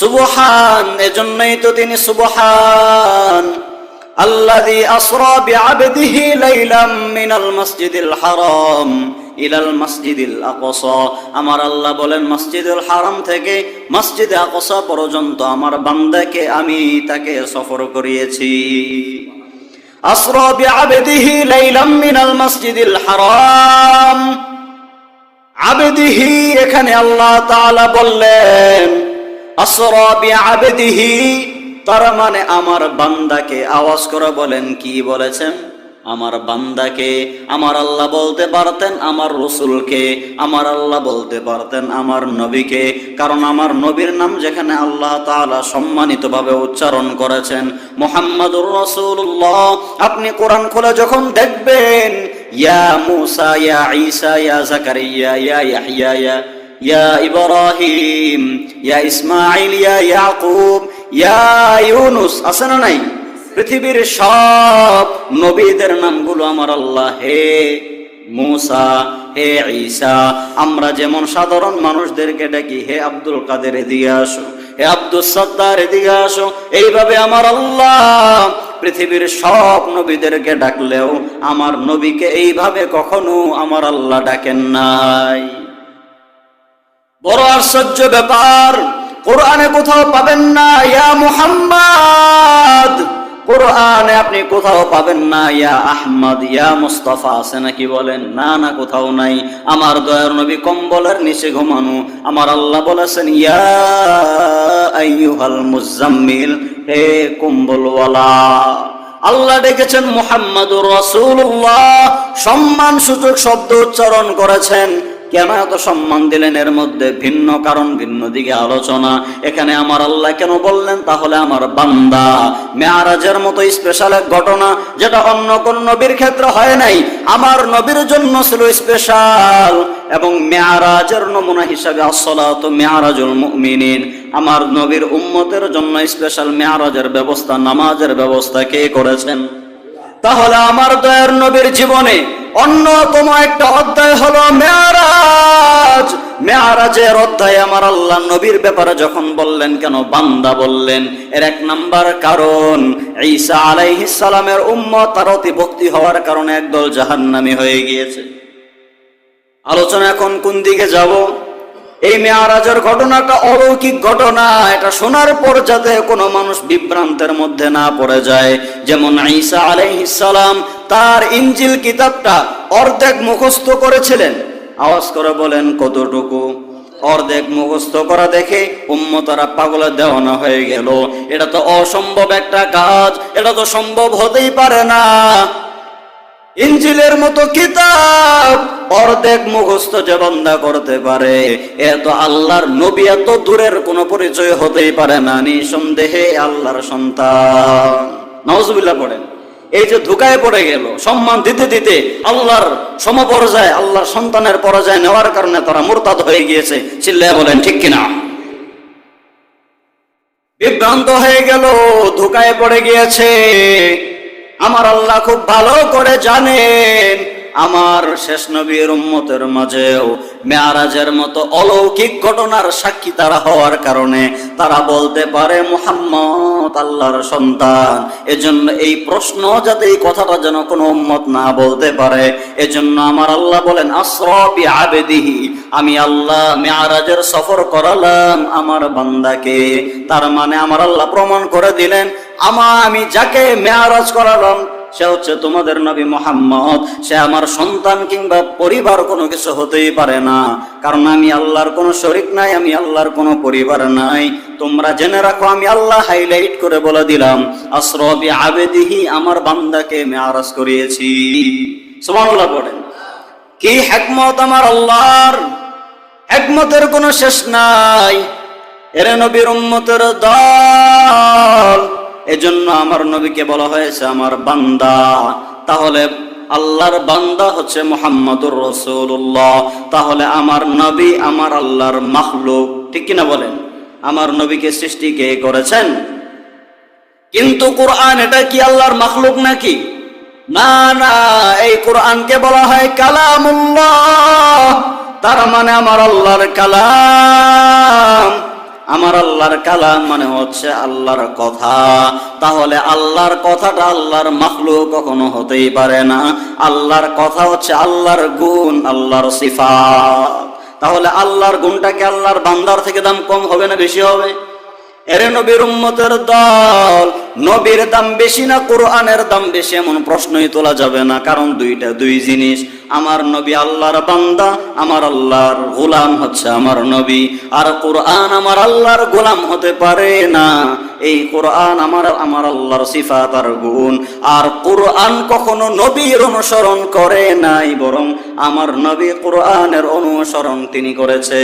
সুবহান, এজন্যই তো তিনি সুবহান। আল্লাযী আসরা বিআবদিহি লাইলাম মিনাল মাসজিদিল হারাম ইলাল মাসজিদিল আকসা। আমার আল্লাহ বলেন, মসজিদুল হারাম থেকে মসজিদে আকসা পর্যন্ত আমার বান্দাকে আমি তাকে সফর করিয়েছি। আসরা বিআবদিহি লাইলাম মিনাল মাসজিদিল হারাম। আবেদিহি, এখানে আল্লাহ তাআলা বললেন তার মানে আমার বান্দাকে। আওয়াজ করে বলেন, কি বলেছেন? আমার বান্দাকে, আমার আল্লাহ বলতে পারতেন আমার রসুলকে, আমার আল্লাহ বলতে পারতেন আমার নবীকে, কারণ আমার নবীর নাম যেখানে আল্লাহ তাআলা সম্মানিতভাবে উচ্চারণ করেছেন, মোহাম্মদুর রসুল্লাহ আপনি কোরআন খুলে যখন দেখবেন, ইয়া মুসা, ইয়া ঈসা, ইয়া জাকারিয়া, ইয়া ইয়াহইয়া ইয়া ইব্রাহিম, ইয়া ইসমাইল ইয়া ইয়াকুব, ইয়া ইউনুস, আছে না নাই? পৃথিবীর সব নবীদের নামগুলো আমার আল্লাহ, হে মুসা, হে ঈসা, আমরা যেমন সাধারণ মানুষদেরকে ডাকি, হে আব্দুল কাদের, এদিকে আসো, হে আব্দুল সত্তার এদিকে আসো, এইভাবে আমার আল্লাহ পৃথিবীর সব নবীদেরকে ডাকলেও আমার নবীকে এইভাবে কখনো আমার আল্লাহ ডাকেন নাই। আশ্চর্য ব্যাপার। কোরআনে কোথাও পাবেন না, ইয়া মুহাম্মদ। কোরআনে আপনি কোথাও পাবেন না, ইয়া আহমদ, ইয়া মুস্তাফা আছে নাকি বলেন? না না, কোথাও নাই। আমার দয়ার নবী কম্বলের নিচে ঘুমানো। আমার আল্লাহ বলেছেন, ইয়া মুজাম্মিল, হে কম্বলওয়ালা। আল্লাহ ডেকেছেন মুহাম্মাদুর রাসূলুল্লাহ। সম্মান সূচক শব্দ উচ্চারণ করেছেন। কেন এত সম্মান দিলেন, এর মধ্যে ভিন্ন কারণ, ভিন্ন দিকে আলোচনা। এখানে আমার আল্লাহ কেন বললেন? তাহলে আমার বান্দা। মেয়ারাজের মতো স্পেশাল এক ঘটনা, যেটা অন্য কোন নবীর ক্ষেত্রে হয় নাই। আমার নবীর জন্য ছিল স্পেশাল এবং মেয়ারাজের নমুনা হিসাবে আসলাত মেয়ারাজুল মুমিনিন। আমার নবীর উম্মতের জন্য স্পেশাল মেয়ারাজের ব্যবস্থা, নামাজের ব্যবস্থা কে করেছেন? তাহলে আমার দয়ার নবীর জীবনে অন্যতম একটা অধ্যায় হলো মেয়ারাজ। মেয়ারাজের অধ্যায় আমার আল্লাহ নবীর ব্যাপারে যখন বললেন, কেন বান্দা বললেন? এর এক নাম্বার কারণ, ঈসা আলাইহিস সালামের উম্মত তার অতি ভক্তি হওয়ার কারণে একদল জাহান্নামি হয়ে গিয়েছে। আলোচনা এখন কোন দিকে যাব? এই মেয়ারাজের ঘটনাটা অলৌকিক ঘটনা, এটা শোনার পর যাতে কোনো মানুষ বিভ্রান্তের মধ্যে না পড়ে যায়। যেমন ঈসা আলাইহিসসালাম তার ইঞ্জিল কিতাবটা অর্ধেক মুখস্থ করেছিলেন। আওয়াজ করে বলেন, কতটুকু? অর্ধেক মুখস্থ করা দেখে উম্মতারা পাগলের দেওয়ানা হয়ে গেল। এটা তো অসম্ভব একটা কাজ, এটা তো সম্ভব হতেই পারে না। ইঞ্জিলের মতো কিতাব অর্ধেক মুখস্থ যে বন্ধা করতে পারে এত আল্লাহর নবী এত দূরের কোনো পরিচয় হতেই পারে না, নিঃসন্দেহে আল্লাহর সন্তান। নওয়াজুবিল্লাহ পড়েন। এই যে ধুকায় পড়ে গেল, সম্মান দিতে দিতে আল্লাহর সমপর্যায়, আল্লাহর সন্তানের পরাজয় নেওয়ার কারণে তারা মুরতাদ হয়ে গিয়েছে। চিল্লায় বলেন, ঠিক কিনা? বিভ্রান্ত হয়ে গেল, ধোকায় পড়ে গিয়েছে। আমার আল্লাহ খুব ভালো করে জানেন। আমার শেষ নবীর উম্মতের মাঝেও মেয়ারাজের মতো অলৌকিক ঘটনার সাক্ষী তারা হওয়ার কারণে তারা বলতে পারে, মুহাম্মদ আল্লাহর সন্তান। এজন্য এই প্রশ্ন যাতে এই কথাটা যেন কোনো উম্মত না বলতে পারে, এজন্য আমার আল্লাহ বলেন আসরবি আবেদিহি আমি আল্লাহ মেয়ারাজের সফর করালাম আমার বান্দাকে। তার মানে আমার আল্লাহ প্রমাণ করে দিলেন, আমা আমি যাকে মেয়ারাজ করালাম সে হচ্ছে তোমাদের নবী মোহাম্মদ। সে আমার সন্তান কিংবা পরিবার কোনো কিছু হতেই পারে না। কারণ আমি আল্লাহর কোনো শরিক নাই, আমি আল্লাহর কোনো পরিবার নাই। তোমরা জেনে রাখো, আমি আল্লাহ হাইলাইট করে বলে দিলাম আসরবি আবেদিহি আমার বান্দাকে মেয়ারাজ করিয়েছি। সুবহানাল্লাহ পড়েন কি হেকমত আমার আল্লাহর? হেকমতের কোনো শেষ নাই। এর নবীর উম্মতের দল। এজন্য আমার নবীকে বলা হয়েছে আমার বান্দা। তাহলে আল্লাহর বান্দা হচ্ছে মোহাম্মদুর রসুল্লাহ তাহলে আমার নবী আমার আল্লাহর মাহলুক ঠিক কিনা বলেন? আমার নবীকে সৃষ্টি কে করেছেন? কিন্তু কোরআন এটা কি আল্লাহর মাখলুক নাকি? না না, এই কোরআনকে বলা হয় কালামুল্লাহ। তার মানে আমার আল্লাহর কালাম। আমার আল্লাহর কালাম মানে হচ্ছে আল্লাহর কথা। তাহলে আল্লাহর কথাটা আল্লাহর মাখলু কখনো হতেই পারে না। আল্লাহর কথা হচ্ছে আল্লাহর গুণ, আল্লাহর সিফা তাহলে আল্লাহর গুণটাকে আল্লাহর বান্দার থেকে দাম কম হবে না বেশি হবে? এরে নবীর উম্মতের দল, নবীর দাম বেশি না, কোরআনের দাম বেশি, এমন প্রশ্নই তোলা যাবে না। কারণ দুইটা, দুই জিনিস, আমার নবী আল্লাহর বান্দা, আমার আল্লাহর গোলাম হচ্ছে আমার নবী। আর কোরআন আমার আল্লাহর গোলাম হতে পারে না। এই কোরআন আমার আমার আল্লাহর সিফাত আর গুণ। আর কোরআন কখনো নবীর অনুসরণ করে নাই, বরং আমার নবী কোরআনের অনুসরণ তিনি করেছে।